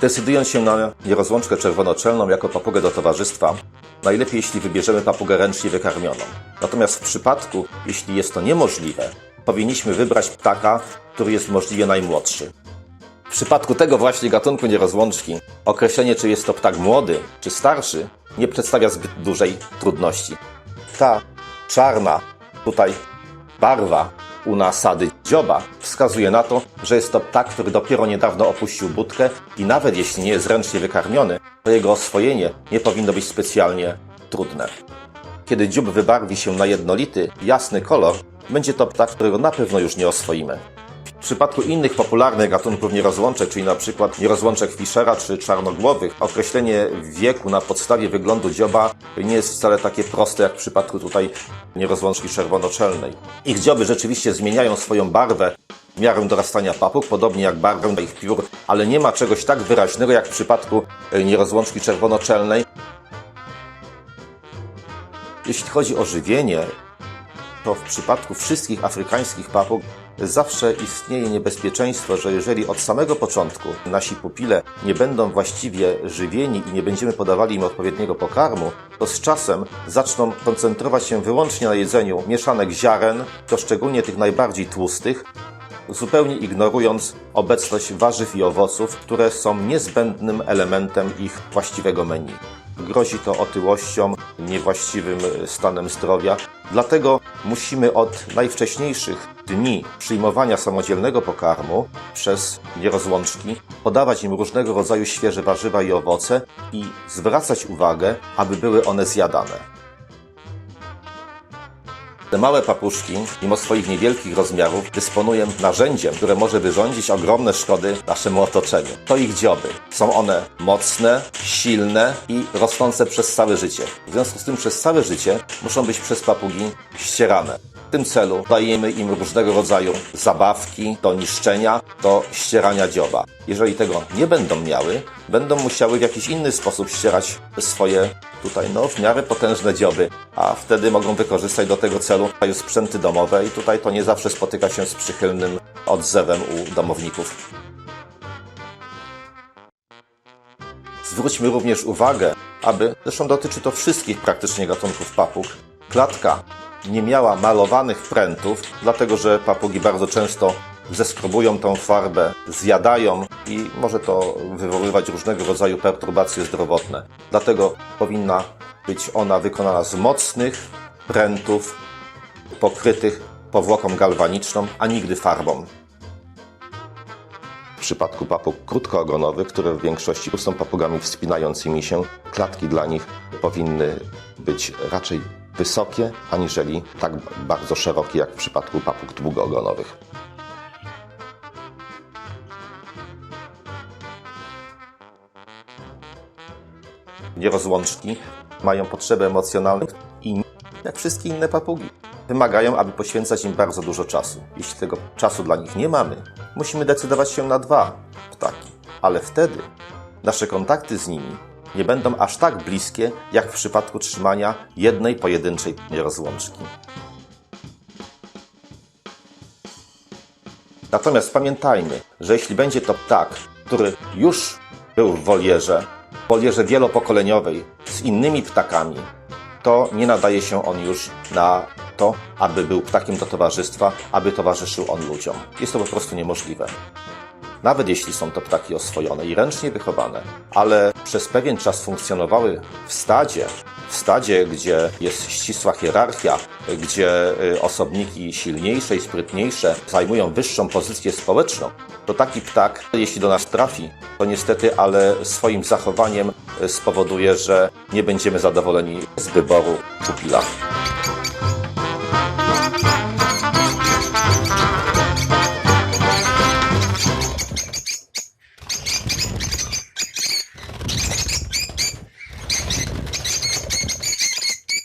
Decydując się na nierozłączkę czerwonoczelną jako papugę do towarzystwa, najlepiej jeśli wybierzemy papugę ręcznie wykarmioną. Natomiast w przypadku, jeśli jest to niemożliwe, powinniśmy wybrać ptaka, który jest możliwie najmłodszy. W przypadku tego właśnie gatunku nierozłączki, określenie czy jest to ptak młody czy starszy nie przedstawia zbyt dużej trudności. Ta czarna tutaj barwa u nasady dzioba wskazuje na to, że jest to ptak, który dopiero niedawno opuścił budkę i nawet jeśli nie jest ręcznie wykarmiony, to jego oswojenie nie powinno być specjalnie trudne. Kiedy dziób wybarwi się na jednolity, jasny kolor, będzie to ptak, którego na pewno już nie oswoimy. W przypadku innych popularnych gatunków nierozłączek, czyli przykład nierozłączek Fischera czy czarnogłowych, określenie wieku na podstawie wyglądu dzioba nie jest wcale takie proste jak w przypadku tutaj nierozłączki czerwonoczelnej. Ich dzioby rzeczywiście zmieniają swoją barwę w miarę dorastania papug, podobnie jak barwę ich piór, ale nie ma czegoś tak wyraźnego jak w przypadku e, nierozłączki czerwonoczelnej. Jeśli chodzi o żywienie, to w przypadku wszystkich afrykańskich papug zawsze istnieje niebezpieczeństwo, że jeżeli od samego początku nasi pupile nie będą właściwie żywieni i nie będziemy podawali im odpowiedniego pokarmu, to z czasem zaczną koncentrować się wyłącznie na jedzeniu mieszanek ziaren, to szczególnie tych najbardziej tłustych, zupełnie ignorując obecność warzyw i owoców, które są niezbędnym elementem ich właściwego menu. Grozi to otyłością, niewłaściwym stanem zdrowia, dlatego musimy od najwcześniejszych dni przyjmowania samodzielnego pokarmu przez nierozłączki podawać im różnego rodzaju świeże warzywa i owoce i zwracać uwagę, aby były one zjadane. Te małe papuszki, mimo swoich niewielkich rozmiarów, dysponują narzędziem, które może wyrządzić ogromne szkody naszemu otoczeniu. To ich dzioby. Są one mocne, silne i rosnące przez całe życie. W związku z tym przez całe życie muszą być przez papugi ścierane. W tym celu dajemy im różnego rodzaju zabawki do niszczenia, do ścierania dzioba. Jeżeli tego nie będą miały, będą musiały w jakiś inny sposób ścierać swoje tutaj no w miarę potężne dzioby, a wtedy mogą wykorzystać do tego celu sprzęty domowe i tutaj to nie zawsze spotyka się z przychylnym odzewem u domowników. Zwróćmy również uwagę, aby, zresztą dotyczy to wszystkich praktycznie gatunków papug, klatka nie miała malowanych prętów, dlatego że papugi bardzo często zeskrobują tą farbę, zjadają i może to wywoływać różnego rodzaju perturbacje zdrowotne. Dlatego powinna być ona wykonana z mocnych prętów pokrytych powłoką galwaniczną, a nigdy farbą. W przypadku papug krótkoogonowych, które w większości są papugami wspinającymi się, klatki dla nich powinny być raczej wysokie, aniżeli tak bardzo szerokie jak w przypadku papug długoogonowych. Nierozłączki mają potrzeby emocjonalne i jak wszystkie inne papugi. Wymagają, aby poświęcać im bardzo dużo czasu. Jeśli tego czasu dla nich nie mamy, musimy decydować się na dwa ptaki. Ale wtedy nasze kontakty z nimi nie będą aż tak bliskie, jak w przypadku trzymania jednej pojedynczej nierozłączki. Natomiast pamiętajmy, że jeśli będzie to ptak, który już był w wolierze, w wolierze wielopokoleniowej z innymi ptakami, to nie nadaje się on już na to, aby był ptakiem do towarzystwa, aby towarzyszył on ludziom. Jest to po prostu niemożliwe. Nawet jeśli są to ptaki oswojone i ręcznie wychowane, ale przez pewien czas funkcjonowały w stadzie, w stadzie, gdzie jest ścisła hierarchia, gdzie y, osobniki silniejsze i sprytniejsze zajmują wyższą pozycję społeczną, to taki ptak, jeśli do nas trafi, to niestety, ale swoim zachowaniem y, spowoduje, że nie będziemy zadowoleni z wyboru pupila.